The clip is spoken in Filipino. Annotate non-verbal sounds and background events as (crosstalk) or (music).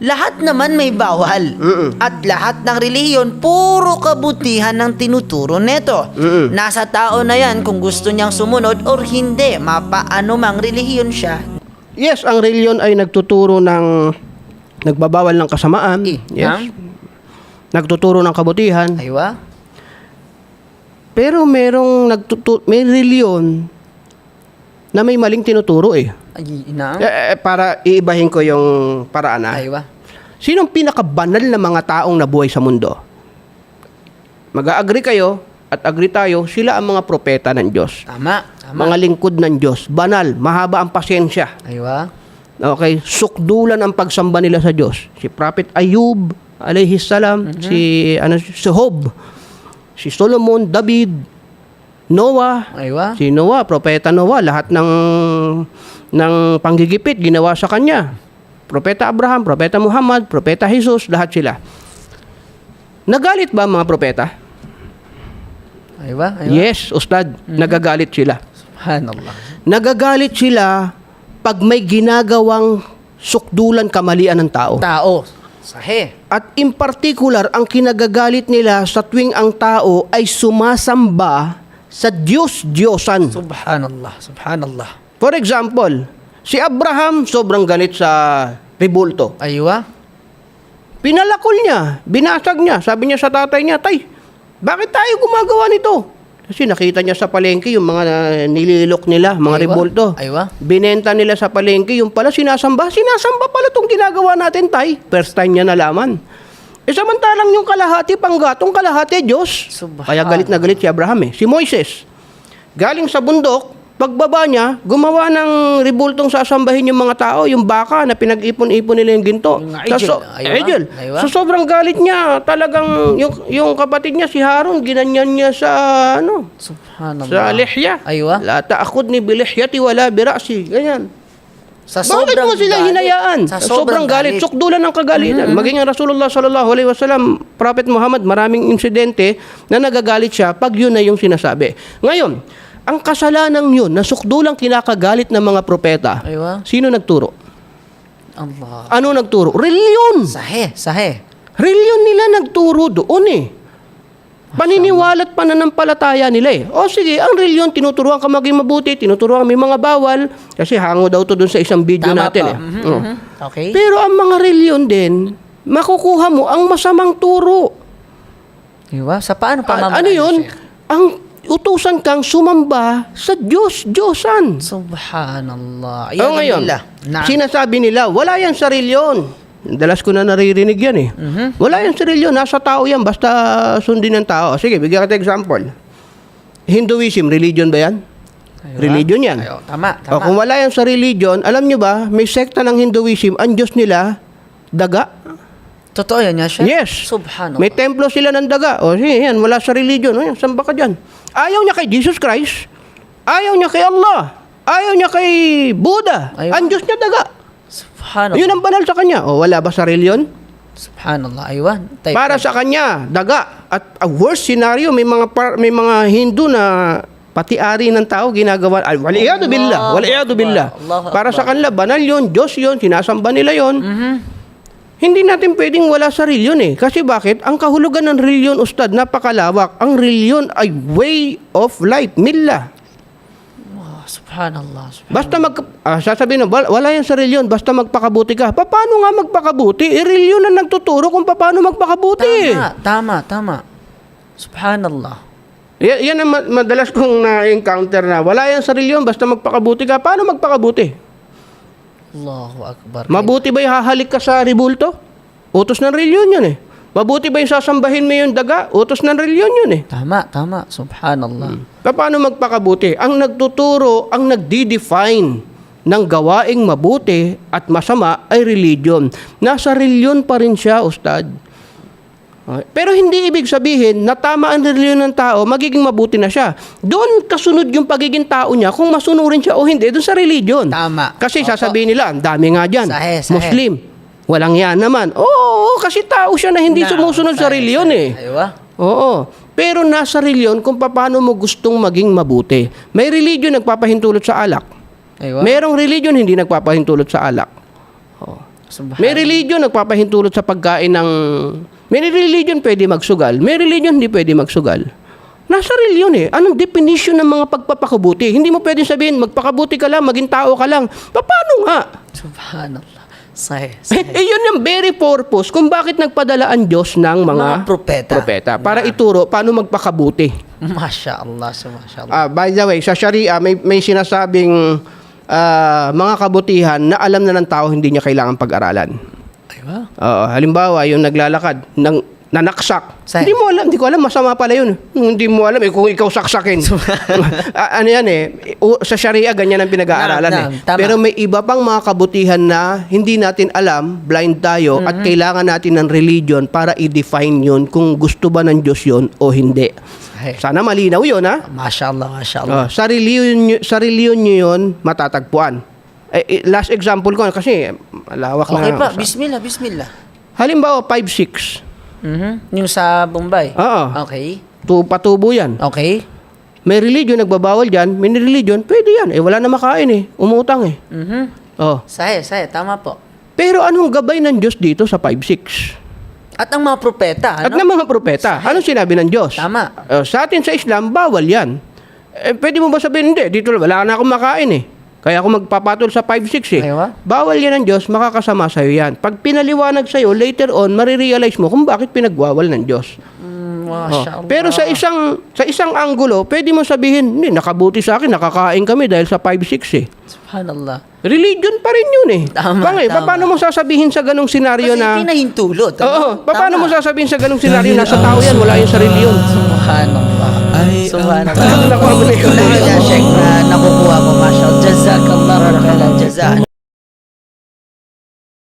Lahat naman may bawal. At lahat ng relihiyon, puro kabutihan ng tinuturo neto. Nasa tao na yan kung gusto niyang sumunod or hindi, mapaano mang relihiyon siya. Yes, ang reliyon ay nagtuturo ng nagbabawal ng kasamaan. Eh, Yes. ma'am? Nagtuturo ng kabutihan. Aywa? Pero merong nagtutu may reliyon na may maling tinuturo eh. Ay, na? Eh, eh, para iibahin ko yung paraan ah. Aywa? Sinong pinakabanal na mga taong nabuhay sa mundo? Mag-agree kayo at agree tayo, sila ang mga propeta ng Diyos. Tama. Tama. Mga lingkod ng Diyos. Banal, mahaba ang pasensya. Aywa? Okay, sukdulan ang pagsamba nila sa Diyos. Si Prophet Ayub, alayhi salam, si, ano, si Job, si Solomon, David, Noah, Aywa? Si Noah, propeta Noah, lahat ng ng panggigipit ginawa sa kanya. Propeta Abraham, propeta Muhammad, propeta Jesus, lahat sila. Nagalit ba ang mga propeta? Aywa? Aywa? Yes, ustad, nagagalit sila. Subhanallah. Nagagalit sila pag may ginagawang sukdulan kamalian ng tao. Tao. Sahe. At in particular, ang kinagagalit nila sa tuwing ang tao ay sumasamba sa Diyos-Diyosan. Subhanallah. Subhanallah. For example, si Abraham sobrang galit sa rebulto. Aywa? Pinalakol niya, binasag niya. Sabi niya sa tatay niya, Tay, bakit tayo gumagawa nito? Kasi nakita niya sa palengke yung mga uh, nililok nila, mga Aywa? rebulto. Aywa? Binenta nila sa palengke, yung pala sinasamba. Sinasamba pala itong ginagawa natin, Tay. First time niya nalaman. E samantalang yung kalahati, panggatong kalahati, Diyos. Subhan- Kaya galit na galit si Abraham eh. Si Moises, galing sa bundok, pagbaba niya, gumawa ng ribultong sasambahin yung mga tao, yung baka na pinag-ipon-ipon nila yung ginto. Yung Sa so-. Aywa? Sa sobrang galit niya, talagang yung, yung kapatid niya, si Harun, ginanyan niya sa, ano, Subhanallah. sa lihya. Aywa? La ta'akhud ni bilihyati wala birasi. Ganyan. Sa Bakit mo sila galit. hinayaan? Sa Sa sobrang, galit. Sukdulan ng kagalitan. Maging ang Rasulullah sallallahu alaihi wasallam, Prophet Muhammad, maraming insidente na nagagalit siya pag yun na yung sinasabi. Ngayon, ang kasalanan yun na sukdulang kinakagalit ng mga propeta, Aywa? sino nagturo? Allah. Ano nagturo? Reliyon. Sahe. Sahe. Reliyon nila nagturo doon eh. Paniniwala at pananampalataya nila eh. O sige, ang reliyon, tinuturuan ka maging mabuti, tinuturuan may mga bawal. Kasi hango daw to doon sa isang video Tama natin po. eh. Mhm, Oh. mhm. Okay. Pero ang mga reliyon din, makukuha mo ang masamang turo. Aywa? Sa paano A- pamamaraan ano yun? Ang utusan kang sumamba sa Diyos, Diyosan. Subhanallah. O ngayon, Na. sinasabi nila, wala yan sa reliyon. Dalas ko na naririnig yan eh. Mhm. Wala yan sa reliyon, nasa tao yan, basta sundin ng tao. Sige, bigyan kita example. Hinduism, religion ba yan? Aywa? Religion yan. Ayo, tama, O tama. kung wala yan sa religion, alam nyo ba, may sekta ng Hinduism, ang Diyos nila, daga. Totoo yan, ya, Sheikh? Yes. Subhanallah. May templo sila ng daga. O sige, yan, wala sa religion. O yan, samba ka dyan. Ayaw niya kay Jesus Christ. Ayaw niya kay Allah. Ayaw niya kay Buddha. Ayaw. Ang Diyos niya daga. Subhanallah. Yun ang banal sa kanya. O wala ba sa religion? Subhanallah. Aywa? Type Para type. sa kanya, daga. At a worst scenario, may mga par- may mga Hindu na pati ari ng tao ginagawa. Waliyadu billah. Waliyadu billah. Para sa kanila, banal yun. Diyos yun. Sinasamba nila yun. Mhm. Hindi natin pwedeng wala sa reliyon eh. Kasi bakit? Ang kahulugan ng reliyon, Ustad, napakalawak. Ang reliyon ay way of life, milla. Subhanallah. Basta mag... Ah, sasabihin na, wala, wala yan sa reliyon, basta magpakabuti ka. Pa- Paano nga magpakabuti? Eh, reliyon na nagtuturo kung paano magpakabuti. Tama, tama, tama. Subhanallah. Yan, yan ang ma- madalas kong na-encounter na. Wala yan sa reliyon, basta magpakabuti ka. Paano magpakabuti? Allahu Akbar. Mabuti ba yung hahalik ka sa ribulto? Utos ng reliyon yun eh. Mabuti ba yung sasambahin mo yung daga? Utos ng reliyon yun eh. Tama, tama. Subhanallah. Paano magpakabuti? Ang nagtuturo, ang nagdi-define ng gawaing mabuti at masama ay religion. Nasa religion pa rin siya, Ustad. Pero hindi ibig sabihin na tama ang religion ng tao, magiging mabuti na siya. Doon kasunod yung pagiging tao niya kung masunurin siya o hindi, doon sa religion. Tama. Kasi Opo. sasabihin nila, ang dami nga dyan. Sahe, sahe. Muslim. Walang yan naman. Oo, kasi tao siya na hindi Na, sumusunod sa sahe. eh. Aywa? Oo. Pero nasa reliyon kung paano mo gustong maging mabuti. May religion nagpapahintulot sa alak. Aywa? Merong religion hindi nagpapahintulot sa alak. Oo. Subhanallah. May religion nagpapahintulot sa pagkain ng... May religion pwede magsugal. May religion hindi pwede magsugal. Nasa religion eh. Anong definition ng mga pagpapakabuti? Hindi mo pwedeng sabihin, magpakabuti ka lang, maging tao ka lang. Pa- Paano nga? Subhanallah. Sahih. Eh, sahih. eh, yun yung very purpose kung bakit nagpadala ang Diyos ng mga, Mga propeta. propeta. Para ituro paano magpakabuti. Masya Allah. So, Masya Allah. Ah, by the way, sa Sharia may may sinasabing ah, mga kabutihan na alam na ng tao hindi niya kailangan pag-aralan. Aywa. Oo, halimbawa, yung naglalakad ng nanaksak. Saan? Hindi mo alam, hindi ko alam, masama pala yun. Hindi mo alam, eh, kung ikaw saksakin. (laughs) Ano yan eh, u- sa Sharia, ganyan ang pinag-aaralan Naam, naam, eh. tama. Pero may iba pang mga kabutihan na hindi natin alam, blind tayo, Mm-hmm. at kailangan natin ng religion para i-define yun kung gusto ba ng Diyos yun o hindi. Sana malinaw yun, ha? Masya Allah. Masya Allah. Oh, sa religion nyo- sa religion nyo yun matatagpuan. Eh, eh, last example ko kasi malawak Okay na. pa. Bismillah. Bismillah. Halimbawa 5-6. Mhm. Yung sa Bombay. Oo. Okay. Tu patubo yan. Okay. May religion nagbabawal diyan, may religion pwede yan. Eh wala na makain eh, umutang eh. Mhm. Oh. Sahih. Sahih. Tama po. Pero anong gabay ng Diyos dito sa 5-6? At ang mga propeta, At ano? ng mga propeta, anong sinabi ng Diyos? Tama. Oh, sa atin sa Islam, bawal yan. Eh, pwede mo ba sabihin, hindi, dito wala na akong makain eh. Kaya ako magpapatol sa 5-6 eh. Aywa. Bawal yan ng Diyos, makakasama sa'yo yan. Pag pinaliwanag sa'yo, later on, marirealize mo kung bakit pinagwawal ng Diyos. Mm, Oh. Masya Allah. Pero sa isang sa isang anggulo, pwede mo sabihin, hindi, nakabuti sa akin, nakakain kami dahil sa 5-6 eh. Subhanallah. Religion pa rin yun eh. Tama, Bangay, tama. paano mo sasabihin sa ganong senaryo Kasi na... pinahintulot. Oo, ano? paano Tama. mo sasabihin sa ganong senaryo na sa tao yan, wala yung sa reliyon? Subhanallah. Subhanallah. Naku, Ya Sheikh, na nakukuha ko, mashallah. Jazakallah jazaan.